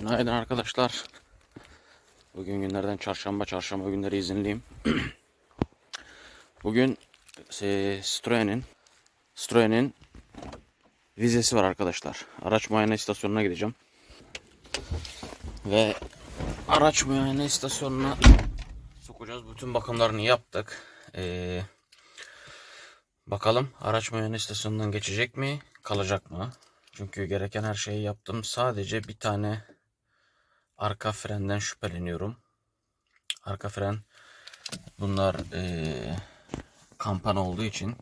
Günaydın arkadaşlar. Bugün günlerden çarşamba, çarşamba günleri izinliyim. Bugün e, Citroen'in Citroen'in vizesi var arkadaşlar. Araç muayene istasyonuna gideceğim. Ve araç muayene istasyonuna sokacağız. Bütün bakımlarını yaptık. Ee, bakalım araç muayene istasyonundan geçecek mi? Kalacak mı? Çünkü gereken her şeyi yaptım. Sadece bir tane arka frenden şüpheleniyorum. Arka fren bunlar eee kampan olduğu için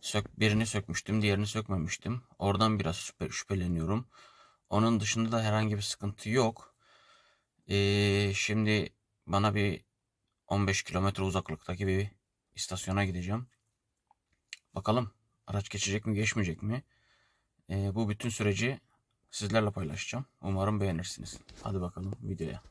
sök, birini sökmüştüm, diğerini sökmemiştim. Oradan biraz şüphe, şüpheleniyorum. Onun dışında da herhangi bir sıkıntı yok. Eee, şimdi bana bir 15 kilometre uzaklıktaki bir istasyona gideceğim. Bakalım araç geçecek mi geçmeyecek mi? Ee, bu bütün süreci sizlerle paylaşacağım. Umarım beğenirsiniz. Hadi bakalım videoya.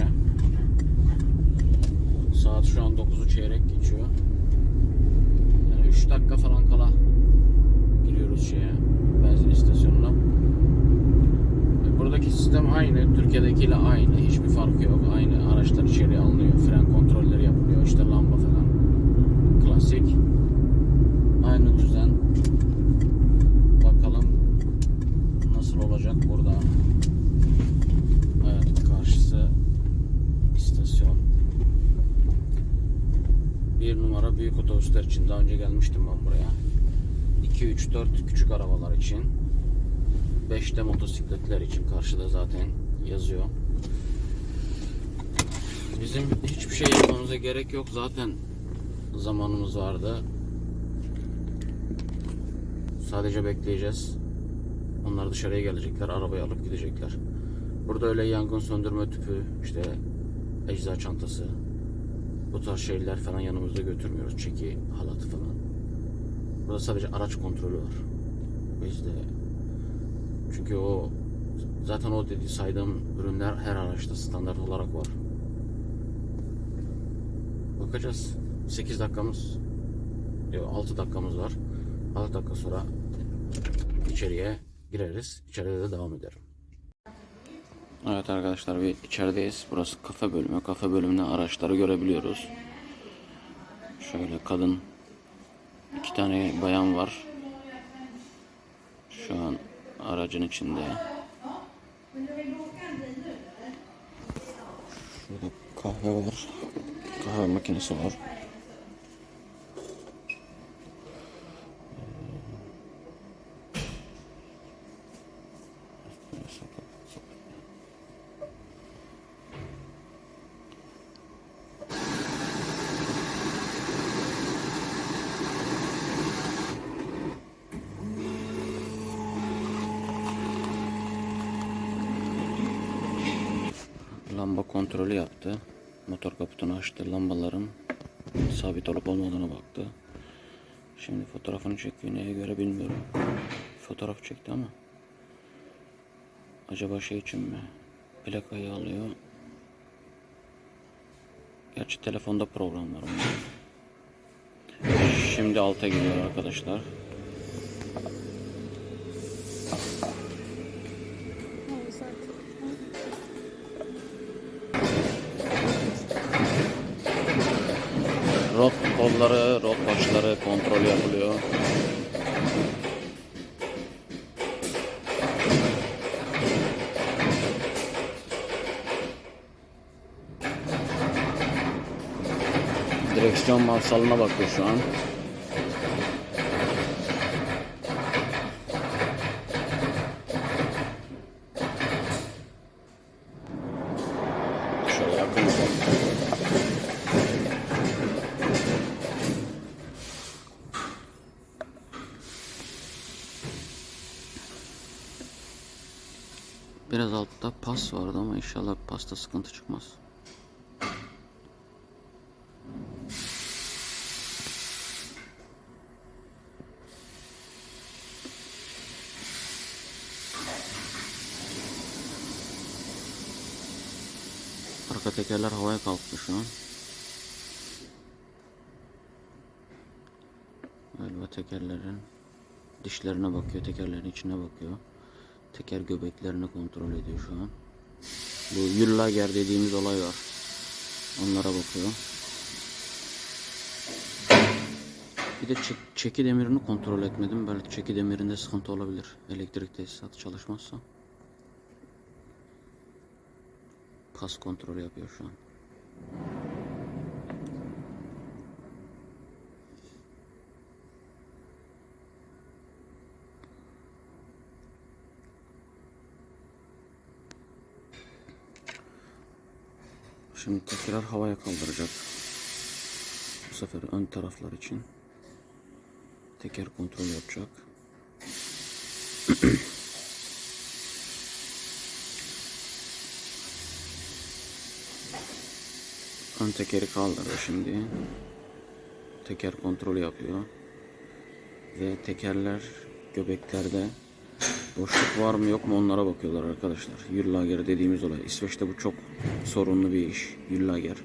20 geçe. Saat şu an 9'u çeyrek geçiyor. Yani 3 dakika falan kala giriyoruz şeye benzin istasyonuna. E, Buradaki sistem aynı, Türkiye'dekiyle aynı. Hiçbir farkı yok. Aynı araçlar içeriye alınıyor. Fren kontrolleri yapılıyor. İşte lamba falan. Klasik. Aynı düzen. Bakalım nasıl olacak burada. Evet, karşısı istasyon. Bir numara büyük otobüsler için daha önce gelmiştim ben buraya. 2, 3, 4 küçük arabalar için. 5'te motosikletler için karşıda zaten yazıyor. Bizim hiçbir şey yapmamıza gerek yok. Zaten zamanımız vardı. Sadece bekleyeceğiz. Onlar dışarıya gelecekler. Arabayı alıp gidecekler. Burada öyle yangın söndürme tüpü, işte ecza çantası, bu tarz şeyler falan yanımızda götürmüyoruz. Çeki halatı falan. Burada sadece araç kontrolü var. Bizde çünkü o zaten o dedi saydığım ürünler her araçta standart olarak var. Bakacağız. 8 dakikamız yok 6 dakikamız var. 6 dakika sonra içeriye gireriz. İçeride de devam ederim. Evet arkadaşlar bir içerideyiz. Burası kafe bölümü. Kafe bölümünde araçları görebiliyoruz. Şöyle kadın iki tane bayan var. Şu an aracın içinde. Şurada kahve var. Kahve makinesi var. Lamba kontrolü yaptı. Motor kaputunu açtı. Lambaların sabit olup olmadığına baktı. Şimdi fotoğrafını çekiyor. Neye göre bilmiyorum. Fotoğraf çekti ama. Acaba şey için mi? Plakayı alıyor. Gerçi telefonda program var. Şimdi alta gidiyor arkadaşlar. Rot kolları, rot başları kontrol yapılıyor. Direksiyon marsalına bakıyor şu an. Şöyle yakın. Biraz altta pas vardı ama inşallah pasta sıkıntı çıkmaz. Arka tekerler havaya kalktı şu an. Galiba tekerlerin dişlerine bakıyor, tekerlerin içine bakıyor. Teker göbeklerini kontrol ediyor şu an. Bu Yullager dediğimiz olay var. Onlara bakıyor. Bir de çek, çeki demirini kontrol etmedim. Belki çeki demirinde sıkıntı olabilir. Elektrik tesisatı çalışmazsa. Pas kontrolü yapıyor şu an. Şimdi tekrar havaya kaldıracak. sefer ön taraflar için teker kontrol yapacak. Ön tekeri kaldırdı şimdi. Teker kontrolü yapıyor. Ve tekerler göbeklerde boşluk var mı yok mu onlara bakıyorlar arkadaşlar. Yürlager dediğimiz olay. İsveç'te bu çok sorunlu bir iş. Yürlager.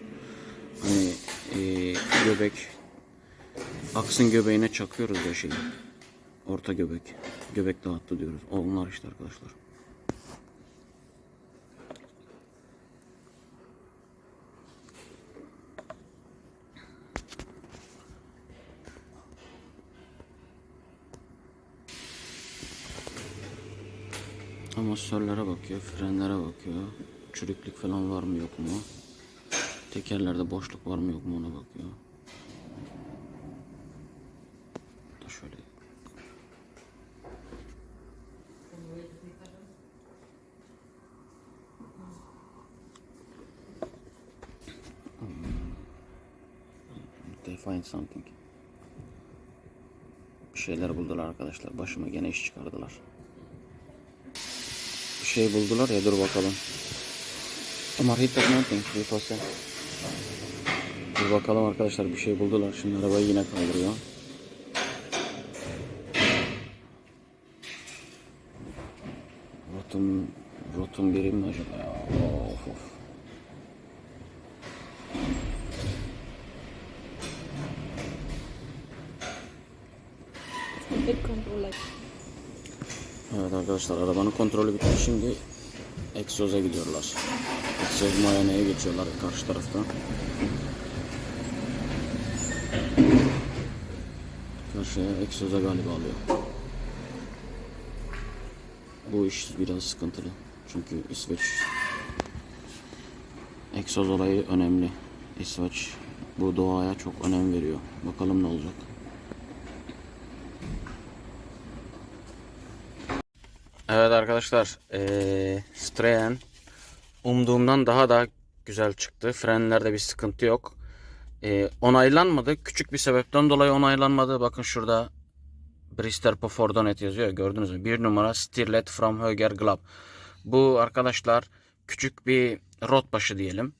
Hani e, göbek aksın göbeğine çakıyoruz ya şey. Orta göbek. Göbek dağıttı diyoruz. Onlar işte arkadaşlar. Amortisörlere bakıyor, frenlere bakıyor. Çürüklük falan var mı yok mu? Tekerlerde boşluk var mı yok mu ona bakıyor. Da şöyle. They find something. Bir şeyler buldular arkadaşlar. Başıma gene iş çıkardılar. Şey buldular ya dur bakalım. Ama. Bir fase. Dur bakalım arkadaşlar bir şey buldular. Şimdi arabayı yine kaldırıyor. Rotum, rotum birim mi acaba ya? Of of. Hep kontrol et. Evet arkadaşlar arabanın kontrolü bitti. Şimdi egzoza gidiyorlar. Egzoz muayeneye geçiyorlar karşı tarafta. Karşıya egzoza galiba alıyor. Bu iş biraz sıkıntılı. Çünkü İsveç egzoz olayı önemli. İsveç bu doğaya çok önem veriyor. Bakalım ne olacak. Evet arkadaşlar, eee Strayan umduğumdan daha da güzel çıktı. Frenlerde bir sıkıntı yok. Eee, onaylanmadı. Küçük bir sebepten dolayı onaylanmadı. Bakın şurada Brister på fordonet yazıyor. Gördünüz mü? Bir numara Stirlet from Höger Glab. Bu arkadaşlar küçük bir rot başı diyelim.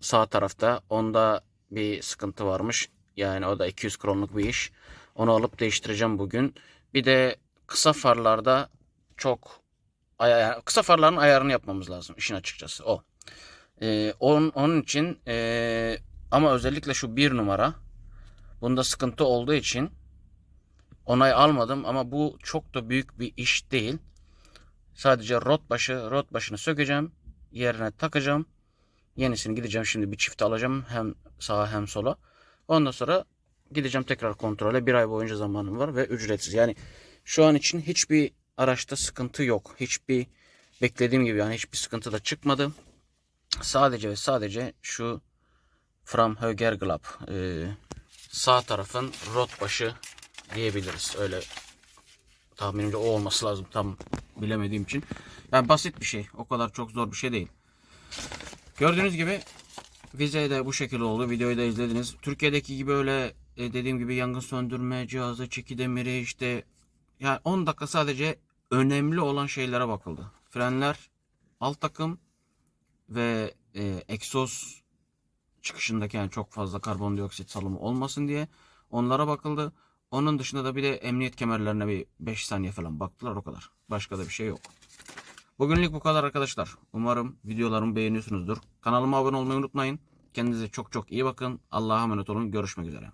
Sağ tarafta. Onda bir sıkıntı varmış. Yani o da 200 kronluk bir iş. Onu alıp değiştireceğim bugün. Bir de kısa farlarda çok aya- yani kısa farların ayarını yapmamız lazım işin açıkçası o. Ee, onun, onun için ee, ama özellikle şu bir numara bunda sıkıntı olduğu için onay almadım ama bu çok da büyük bir iş değil. Sadece rot başı rot başını sökeceğim yerine takacağım. Yenisini gideceğim şimdi bir çift alacağım hem sağa hem sola. Ondan sonra gideceğim tekrar kontrole. Bir ay boyunca zamanım var ve ücretsiz. Yani şu an için hiçbir araçta sıkıntı yok. Hiçbir beklediğim gibi yani hiçbir sıkıntı da çıkmadı. Sadece ve sadece şu From Högerglab e, sağ tarafın rot başı diyebiliriz. Öyle tahminimce o olması lazım tam bilemediğim için. Yani basit bir şey. O kadar çok zor bir şey değil. Gördüğünüz gibi vize de bu şekilde oldu. Videoyu da izlediniz. Türkiye'deki gibi öyle e, dediğim gibi yangın söndürme cihazı, çeki demiri işte yani 10 dakika sadece önemli olan şeylere bakıldı. Frenler, alt takım ve e, egzoz çıkışındaki yani çok fazla karbondioksit salımı olmasın diye onlara bakıldı. Onun dışında da bir de emniyet kemerlerine bir 5 saniye falan baktılar o kadar. Başka da bir şey yok. Bugünlük bu kadar arkadaşlar. Umarım videolarımı beğeniyorsunuzdur. Kanalıma abone olmayı unutmayın. Kendinize çok çok iyi bakın. Allah'a emanet olun. Görüşmek üzere.